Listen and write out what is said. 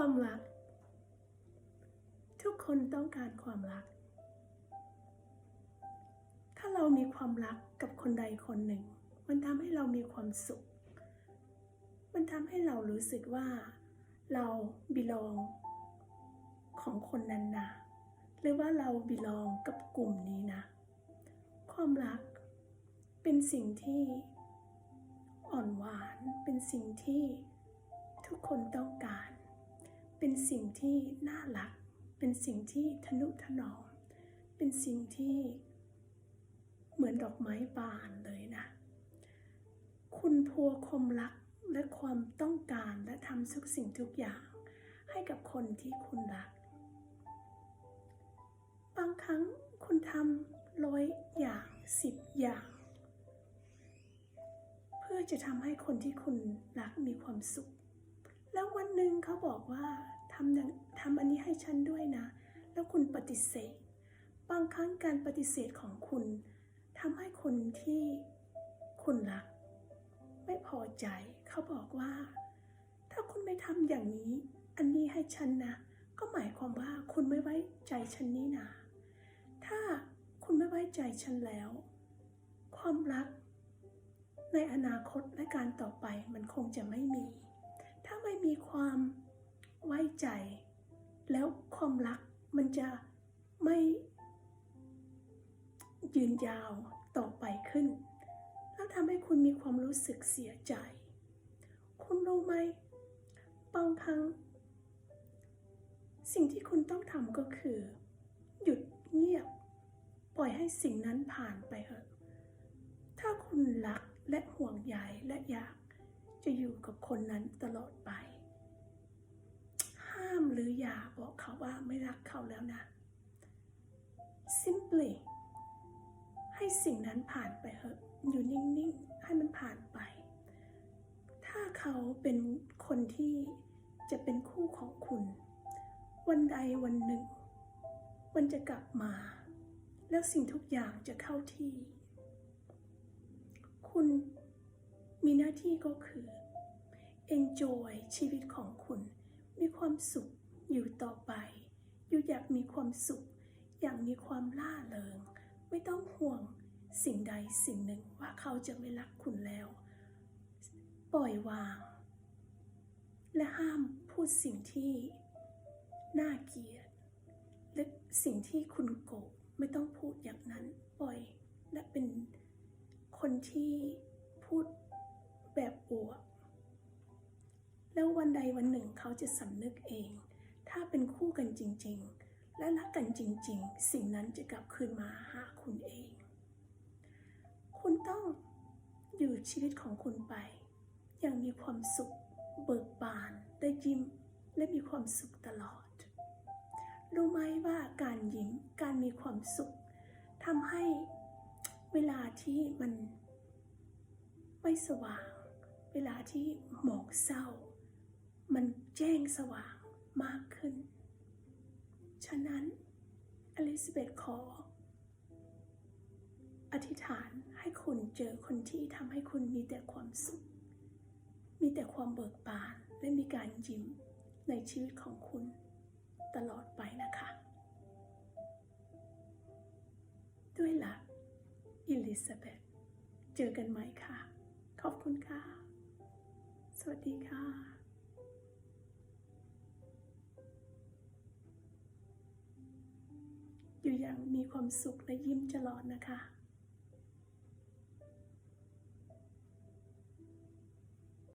ความรัก ทุกคนต้องการความรัก ถ้าเรามีความรักกับคนใดคนหนึ่ง มันทำให้เรามีความสุข มันทำให้เรารู้สึกว่าเราบิลองของคนนั้นนะหรือว่าเราบิลองกับกลุ่มนี้นะ ความรักเป็นสิ่งที่อ่อนหวานเป็นสิ่งที่ทุกคนต้องการ เป็นสิ่งที่น่ารัก เป็นสิ่งที่ทนุถนอม เป็นสิ่งที่เหมือนดอกไม้บานเลยนะ คุณพัวความรักและความต้องการและทำทุกสิ่งทุกอย่าง ให้กับคนที่คุณรัก บางครั้งคุณทำร้อยอย่างสิบอย่าง เพื่อจะทำให้คนที่คุณรักมีความสุข แล้ววันหนึ่งเขาบอกว่า ทำอย่างทำอันนี้ให้ฉันด้วยนะ แล้วคุณปฏิเสธ บางครั้งการปฏิเสธของคุณทำให้คนที่คุณรัก ไม่พอใจเขาบอกว่า ถ้าคุณไม่ทำอย่างนี้ อันนี้ให้ฉันนะ ก็หมายความว่าคุณไม่ไว้ใจฉันนี่นะถ้าคุณไม่ไว้ใจฉันแล้ว ความรัก ในอนาคตและการต่อไปมันคงจะไม่มี ถ้าไม่มีความ ไว้ใจ แล้วความรักมันจะไม่ยืนยาวต่อไปขึ้น แล้วทำให้คุณมีความรู้สึกเสียใจ คุณรู้ไหมบางครั้ง สิ่งที่คุณต้องทำก็คือ หยุดเงียบ ปล่อยให้สิ่งนั้นผ่านไปเถอะถ้าคุณรักและห่วงใยและอยากจะอยู่กับคนนั้นตลอดไป ห้ามหรืออย่าบอกเขาว่าไม่รักเขาแล้วนะ simply ให้สิ่งนั้นผ่านไปเถอะอยู่นิ่งๆ ให้มันผ่านไป ถ้าเขาเป็นคนที่จะเป็นคู่ของคุณ วันใดวันหนึ่ง มันจะกลับมา แล้วสิ่งทุกอย่างจะเข้าที่ คุณมีหน้าที่ก็คือ enjoy ชีวิตของคุณ มีความสุข อยู่ต่อไป อยู่อยากมีความสุข อยากมีความล่าเริง ไม่ต้องห่วงสิ่งใดสิ่งหนึ่งว่าเขาจะไม่รักคุณแล้ว ปล่อยวาง และห้ามพูดสิ่งที่น่าเกลียดและสิ่งที่คุณโกรธไม่ต้องพูดอย่างนั้นปล่อย และเป็นคนที่พูดแบบบวกแล้ววันใดวันหนึ่งเขาจะสำนึกเอง เป็นคู่กันจริง ๆ และรักกันจริง ๆ สิ่งนั้นจะกลับคืนมาหาคุณเอง คุณต้องอยู่ชีวิตของคุณไป อย่างมีความสุขเบิกบานได้ยิ้มและมีความสุขตลอด รู้ไหมว่าการยิ้มการมีความสุขทำให้เวลาที่มันไม่สว่าง เวลาที่หมอกเศร้า มันแจ้งสว่าง มากขึ้น ฉะนั้นอลิซาเบธขอ อธิษฐานให้คุณเจอคนที่ทำให้คุณมีแต่ความสุข มีแต่ความเบิกบานและมีการยิ้มในชีวิตของคุณตลอดไปนะคะ ด้วยหลักอิลิซาเบธเจอกันใหม่ค่ะขอบคุณค่ะ สวัสดีค่ะ อย่างมีความสุขและยิ้มตลอดนะคะ